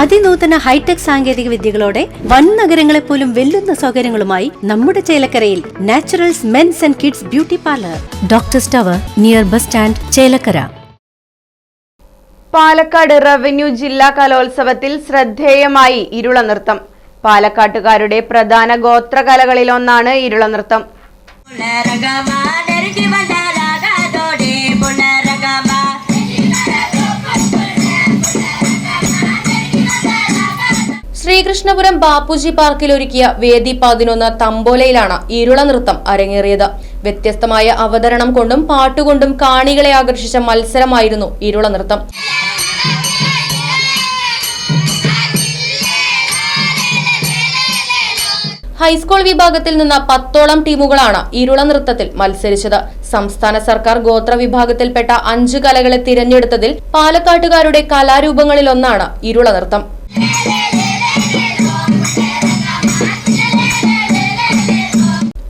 അതിനൂതന hi tech സാങ്കേതിക വിദ്യകളോടെ വൻ നഗരങ്ങളെ പോലും വെല്ലുന്ന സൗകര്യങ്ങളുമായി നമ്മുടെ ചേലക്കരയിൽ naturals mens and kids beauty parlour. Doctor tower near bus stand Chelakkara. Palakkad revenue ജില്ലാ കലോത്സവത്തിൽ ശ്രദ്ധേയമായി ഇരുള നൃത്തം പാലക്കാട്ടുകാരുടെ പ്രധാന ഗോത്രകലകളിലൊന്നാണ് ഇരുള ശ്രീകൃഷ്ണപുരം ബാപ്പുജി പാർക്കിൽ ഒരുക്കിയ വേദി പതിനൊന്ന് തമ്പോലയിലാണ് ഇരുള നൃത്തം അരങ്ങേറിയത്. വ്യത്യസ്തമായ അവതരണം കൊണ്ടും പാട്ടുകൊണ്ടും കാണികളെ ആകർഷിച്ച മത്സരമായിരുന്നു ഇരുള നൃത്തം. ഹൈസ്കൂൾ വിഭാഗത്തിൽ നിന്ന് പത്തോളം ടീമുകളാണ് ഇരുള നൃത്തത്തിൽ മത്സരിച്ചത്. സംസ്ഥാന സർക്കാർ ഗോത്ര വിഭാഗത്തിൽപ്പെട്ട അഞ്ച് കലകളെ തിരഞ്ഞെടുത്തതിൽ പാലക്കാട്ടുകാരുടെ കലാരൂപങ്ങളിലൊന്നാണ് ഇരുള നൃത്തം.